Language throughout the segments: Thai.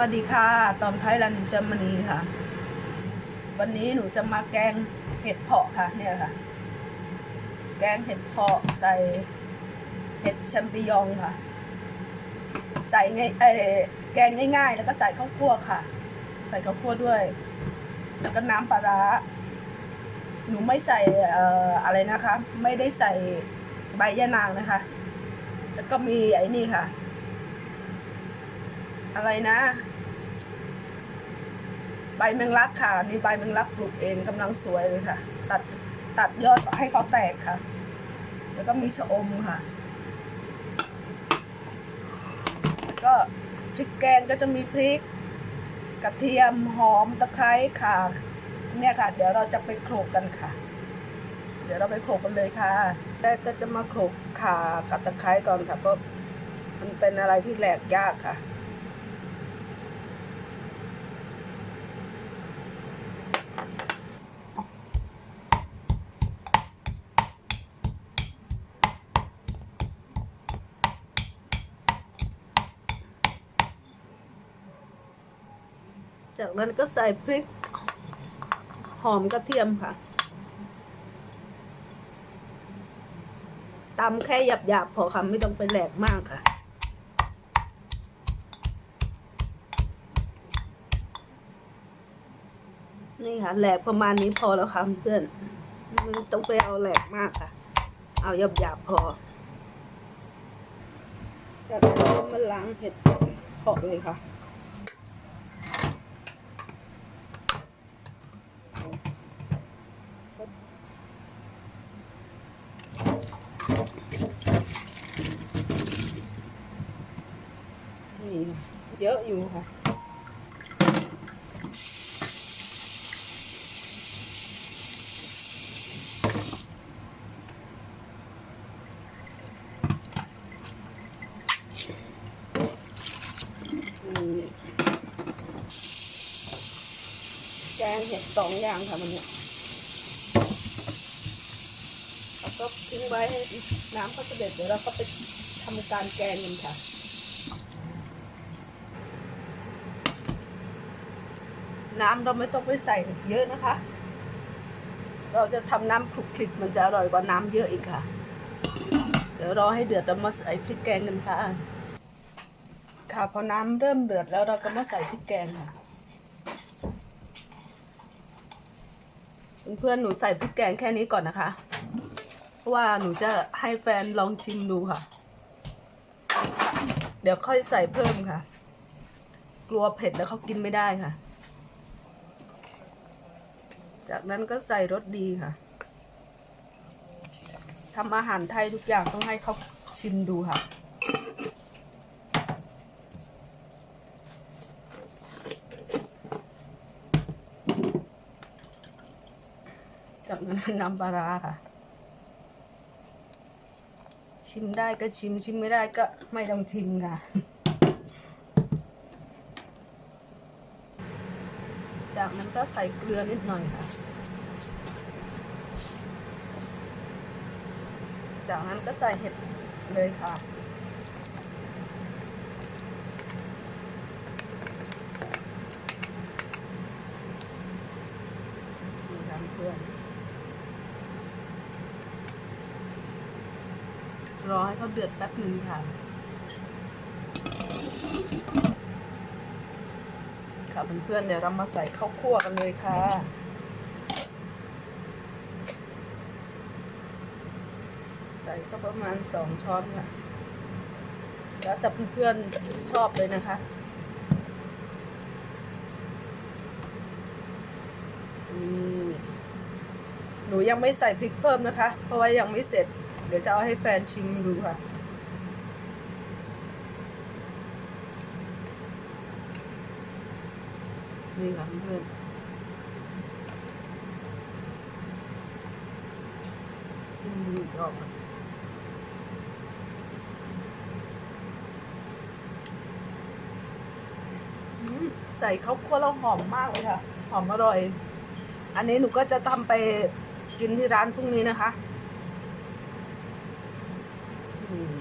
วัสดีค่ะ ตอมไทยรันจามณีค่ะ วันนี้หนูจะมาแกงเห็ดเพาะค่ะ เนี่ยค่ะ แกงเห็ดเพาะใส่เห็ดแชมปิญองค่ะ ใส่ไงเออแกงง่ายๆ แล้วก็ใส่ข้าวคั่วค่ะ ใส่ข้าวคั่วด้วย แล้วก็น้ำปลาร้า หนูไม่ใส่เอ่ออะไรนะคะ ไม่ได้ใส่ใบยะนางนะคะ แล้วก็มีไอ้นี่ค่ะอะไรนะ ใบแมงลักค่ะ นี่ใบแมงลักปลูกเองกำลังสวยเลยค่ะ ตัดตัดยอดให้เขาแตกค่ะ แล้วก็มีชะอมค่ะแล้วก็พริกแกงก็จะมีพริก กระเทียมหอมตะไคร้ค่ะ เนี่ยค่ะ เดี๋ยวเราจะไปโขลกกันค่ะ เดี๋ยวเราไปโขลกกันเลยค่ะแรกก็จะมาโขลกข่ากับตะไคร้ก่อนค่ะเพราะมันเป็นอะไรที่แหลกยากค่ะ จากนั้นก็ใส่พริกหอมกระเทียมค่ะตำแค่หยาบๆพอค่ะไม่ต้องไปแหลกมากค่ะ นี่ค่ะแหลกประมาณนี้พอแล้วค่ะเพื่อนไม่ต้องไปเอาแหลกมากค่ะ เอาหยาบๆพอจากนั้นก็มาล้างเห็ดเพาเลยค่ะ นี่ เยอะอยู่ค่ะ แกงเห็ดสองอย่างค่ะมันเนี่ยแล้วก็ทิ้งไว้ให้น้ำเขาเสด็จเดี๋ยวเราก็ไปทำการแกงกันค่ะ น้ำเราไม่ต้องไปใส่เยอะนะคะ เราจะทำน้ำคลุกคลิกมันจะอร่อยกว่าน้ำเยอะอีกค่ะ เดี๋ยวรอให้เดือดเรามาใส่พริกแกงกันค่ะ ค่ะพอน้ำเริ่มเดือดแล้วเราก็มาใส่พริกแกงค่ะเพื่อนหนูใส่พริกแกงแค่นี้ก่อนนะคะ เพราะว่าหนูจะให้แฟนลองชิมดูค่ะ เดี๋ยวค่อยใส่เพิ่มค่ะ กลัวเผ็ดแล้วเขากินไม่ได้ค่ะ จากนั้นก็ใส่รสดีค่ะทำอาหารไทยทุกอย่างต้องให้เขาชิมดูค่ะ จากนั้นน้ำปลาร้าค่ะ ชิมได้ก็ชิมชิมไม่ได้ก็ไม่ต้องชิมค่ะ จากนั้นก็ใส่เกลือนิดหน่อยค่ะ จากนั้นก็ใส่เห็ดเลยค่ะนี่ค่ะเพื่อนรอให้เขาเดือดแป๊บหนึ่งค่ะ ค่ะเพื่อนๆเดี๋ยวเรามาใส่ข้าวคั่วกันเลยค่ะ ใส่สักประมาณสองช้อนค่ะแล้วแต่เพื่อนๆชอบเลยนะคะอืมหนูยังไม่ใส่พริกเพิ่มนะคะ เพราะว่ายังไม่เสร็จ เดี๋ยวจะเอาให้แฟนชิมดูค่ะ นี่ค่ะเพื่อนชิมดูอีกรออืมใส่ข้าวคั่วแล้วหอมมากเลยค่ะ หอมอร่อย อันนี้หนูก็จะทำไปกินที่ร้านพรุ่งนี้นะคะอืม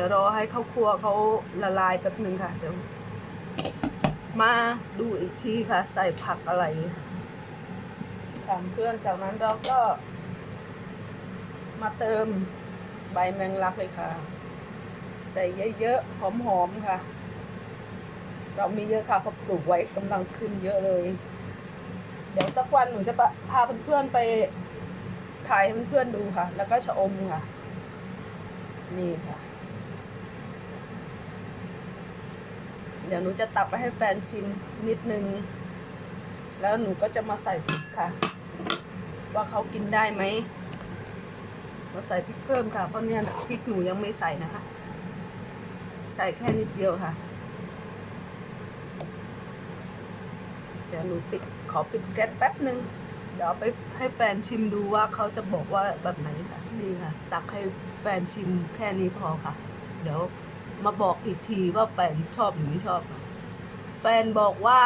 ดี๋ยวรอให้ข้าวคั่วเขาละลายแป๊บหนึ่งค่ะ เดี๋ยว มาดูอีกทีค่ะ ใส่ผักอะไรค่ะเพื่อนจากนั้นเราก็ มาเติมใบแมงลักเลยค่ะ ใส่เยอะๆ หอมๆค่ะ เรามีเยอะค่ะเพราะปลูกไว้กำลังขึ้นเยอะเลย เดี๋ยวสักวันหนูจะพาเพื่อนๆไปถ่ายให้เพื่อนๆดูค่ะ แล้วก็ชะอมค่ะ นี่ค่ะ เดี๋ยวหนูจะตักไปให้แฟนชิมนิดนึง แล้วหนูก็จะมาใส่พริกค่ะ ว่าเขากินได้ไหมมาใส่พริกเพิ่มค่ะ เพราะเนี่ยพริกหนูยังไม่ใส่นะคะ ใส่แค่นิดเดียวค่ะ เดี๋ยวหนูปิดขอปิดแก๊สแป๊บหนึ่งเดี๋ยวไปให้แฟนชิมดูว่าเขาจะบอกว่าแบบไหนค่ะ นี่ค่ะ ตักให้แฟนชิมแค่นี้พอค่ะ เดี๋ยว มาบอกอีกทีว่าแฟนชอบหรือไม่ชอบค่ะแฟนบอกว่า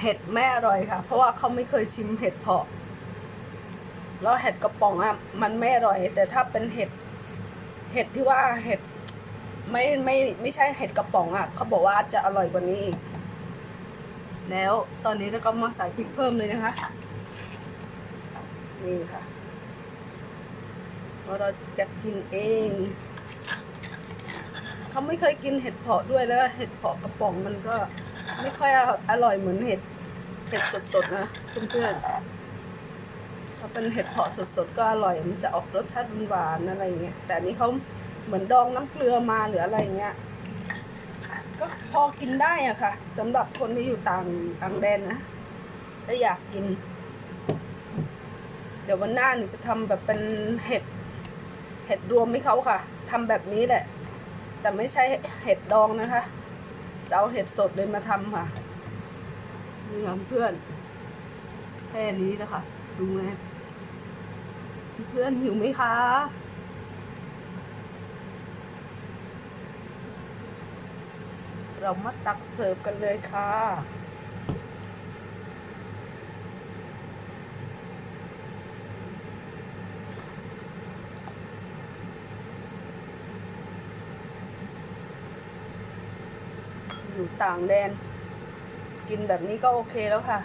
เห็ดไม่อร่อยค่ะ เพราะว่าเขาไม่เคยชิมเห็ดเพาะ แล้วเห็ดกระป๋องอะมันไม่อร่อย แต่ถ้าเป็นเห็ด เห็ดที่ว่าเห็ดไม่ไม่ไม่ใช่เห็ดกระป๋องอะเขาบอกว่าจะอร่อยกว่านี้อีกแล้วตอนนี้เราก็มาใส่พริกเพิ่มเลยนะคะ นี่ค่ะเพราะเราจะกินเอง เขาไม่เคยกินเห็ดเผาะด้วยแล้วเห็ดเผาะกระป๋องมันก็ไม่ค่อยอร่อยเหมือนเห็ดเห็ดสดๆนะเพื่อนๆถ้าเป็นเห็ดเผาะสดๆก็อร่อยมันจะออกรสชาติหวานๆอะไรเงี้ยแต่นี้เขาเหมือนดองน้ำเกลือมาหรืออะไรเงี้ยก็พอกินได้อะค่ะสำหรับคนที่อยู่ต่างต่างแดนนะถ้าอยากกิน เดี๋ยววันหน้าหนูจะทำแบบเป็นเห็ด เห็ดรวมให้เขาค่ะทำแบบนี้แหละ แต่ไม่ใช่เห็ดดองนะคะ จะเอาเห็ดสดเลยมาทำค่ะนี่ค่ะเพื่อนแค่นี้นะคะดูไหมเพื่อนหิวไหมคะเรามาตักเสิร์ฟกันเลยค่ะ อยู่ต่างแดน กินแบบนี้ก็โอเคแล้วค่ะ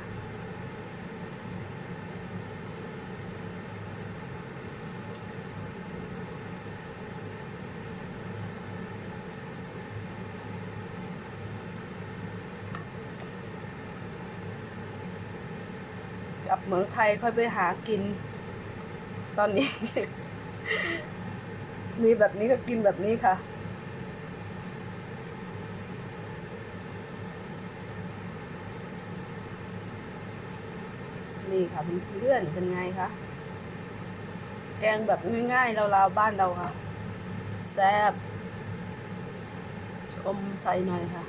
กลับเมืองไทยค่อยไปหากิน ตอนนี้ มีแบบนี้ก็กินแบบนี้ค่ะ นี่ค่ะเพื่อนๆเป็นไงคะแกงแบบง่ายๆเราๆบ้านเราค่ะ แซ่บชมใส่หน่อยค่ะ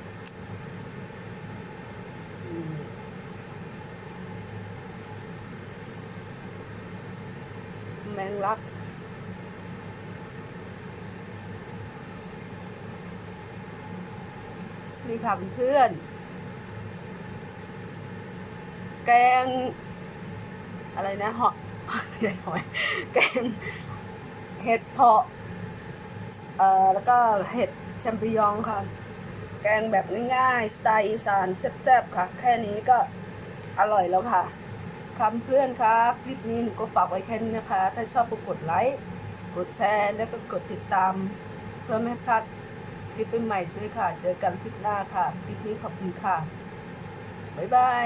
แมงลักนี่ค่ะเพื่อน แกง อะไรนะหอยหอยแกงเห็ดเพาะเอ่อแล้วก็เห็ดแชมปิญองค่ะ แกงแบบง่ายๆสไตล์อีสานแซ่บๆค่ะ แค่นี้ก็อร่อยแล้วค่ะคำเพื่อนคะคลิปนี้หนูก็ฝากไว้แค่นี้นะคะ ถ้าชอบก็กดไลค์ กดแชร์ แล้วก็กดติดตาม เพื่อไม่ให้พลาดคลิปใหม่ๆด้วยค่ะ เจอกันคลิปหน้าค่ะ คลิปนี้ขอบคุณค่ะ บ๊ายบาย